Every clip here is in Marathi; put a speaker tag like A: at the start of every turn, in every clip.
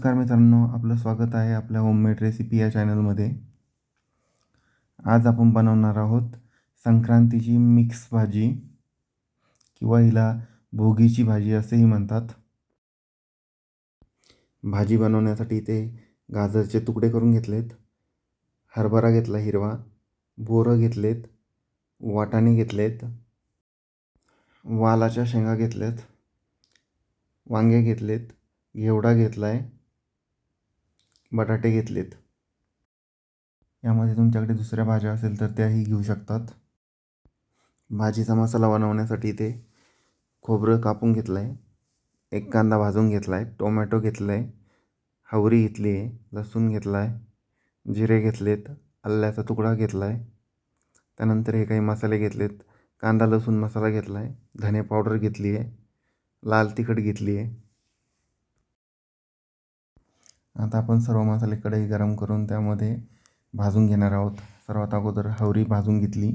A: नमस्कार मित्रांनो आपलं स्वागत आहे आपल्या होममेड रेसिपी या चॅनलमध्ये आज आपण बनवणार आहोत संक्रांतीची मिक्स भाजी किंवा हिला भोगीची भाजी असेही म्हणतात. भाजी बनवण्यासाठी इथे गाजरचे तुकडे करून घेतलेत हरभरा घेतला हिरवा बोरं घेतलेत वाटाणे घेतलेत वालाच्या शेंगा घेतल्यात वांगे घेतलेत घेवडा घेतला आहे बटाटे घेतलेत. यामध्ये तुमच्याकडे दुसऱ्या भाज्या असेल तर त्याही घेऊ शकतात. भाजीचा मसाला बनवण्यासाठी इथे खोबरं कापून घेतलं आहे एक कांदा भाजून घेतला आहे टोमॅटो घेतलं आहे हवरी घेतली आहे. लसूण घेतला आहे जिरे घेतलेत. आल्याचा तुकडा घेतला आहे त्यानंतर हे काही मसाले घेतलेत. कांदा लसूण मसाला घेतला आहे धने पावडर घेतली आहे. लाल तिखट घेतली आहे. आता आपण सर्व मसाले कढई गरम करून त्यामध्ये भाजून घेणार आहोत. सर्वात अगोदर हवरी भाजून घेतली.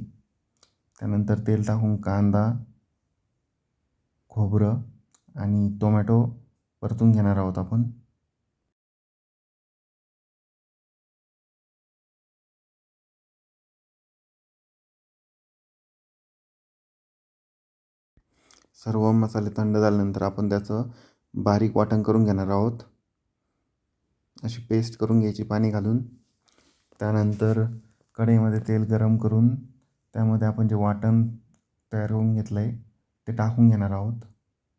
A: त्यानंतर तेल टाकून कांदा खोबरं आणि टोमॅटो परतून घेणार आहोत आपण. सर्व मसाले थंड झाल्यानंतर आपण त्याचं बारीक वाटण करून घेणार आहोत. अशी पेस्ट करून घ्यायची पाणी घालून. त्यानंतर कढईमध्ये तेल गरम करून त्यामध्ये आपण जे वाटण तयार करून घेतलं आहे ते टाकून घेणार आहोत.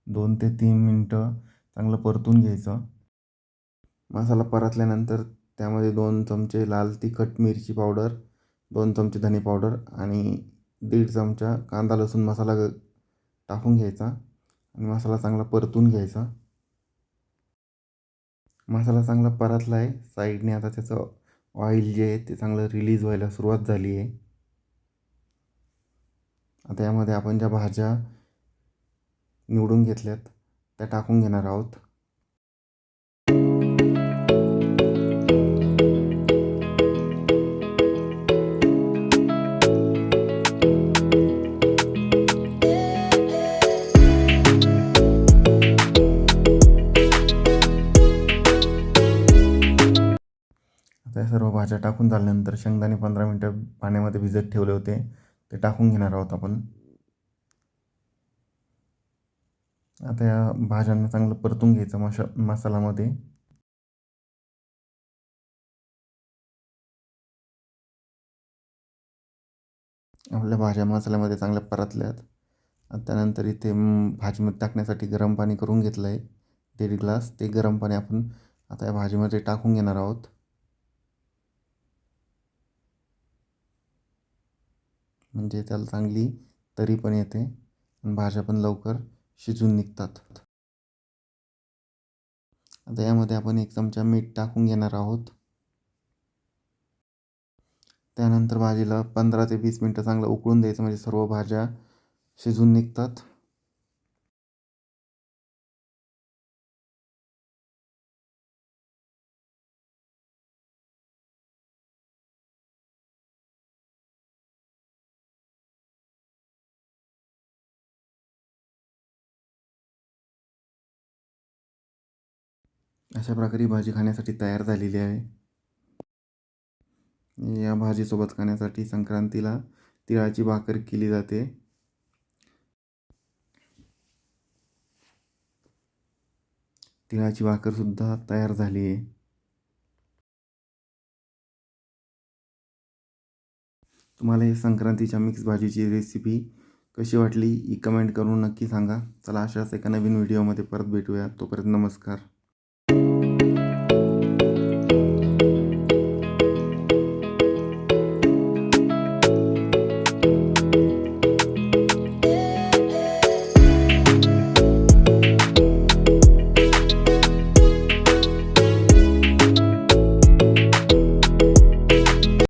A: दोन ते तीन मिनटं चांगलं परतून घ्यायचं. मसाला परतल्यानंतर त्यामध्ये दोन चमचे लाल तिखट मिरची पावडर दोन चमचे धने पावडर आणि दीड चमचा कांदा लसूण मसाला टाकून घ्यायचा. आणि मसाला चांगला परतून घ्यायचा. मसाला चांगला परतला आहे. साईडने आता त्याचं ऑइल जे आहे ते चांगलं रिलीज व्हायला सुरुवात झाली आहे. आता यामध्ये आपण ज्या भाज्या निवडून घेतल्यात त्या टाकून घेणार आहोत. भाज्या टाकून झाल्यानंतर शेंगदाणे पंधरा मिनटं पाण्यामध्ये भिजत ठेवले होते. ते टाकून घेणार आहोत आपण. आता या भाज्यांना चांगलं परतून घ्यायचं मशा मसालामध्ये आपल्या भाज्या मसाल्यामध्ये चांगल्या परतल्यात. त्यानंतर इथे भाजीमध्ये टाकण्यासाठी गरम पाणी करून घेतलं आहे दीड ग्लास. ते गरम पाणी आपण आता या भाजीमध्ये टाकून घेणार आहोत. म्हणजे त्याला चांगली तरी पण येते. आणि भाज्या पण लवकर शिजून निघतात. आता यामध्ये आपण एक चमचा मीठ टाकून घेणार आहोत. त्यानंतर भाजीला पंधरा ते वीस मिनटं चांगलं उकळून द्यायचं. म्हणजे सर्व भाज्या शिजून निघतात. अशा प्रकारे भाजी खाण्यासाठी तयार झालेली आहे. या भाजीसोबत खाण्यासाठी संक्रांतीला तिळाची भाकर केली जाते. तिळाची भाकरसुद्धा तयार झाली आहे. तुम्हाला ही संक्रांतीच्या मिक्स भाजीची रेसिपी कशी वाटली ही कमेंट करून नक्की सांगा. चला अशाच एका नवीन व्हिडिओमध्ये परत भेटूया. तोपर्यंत नमस्कार.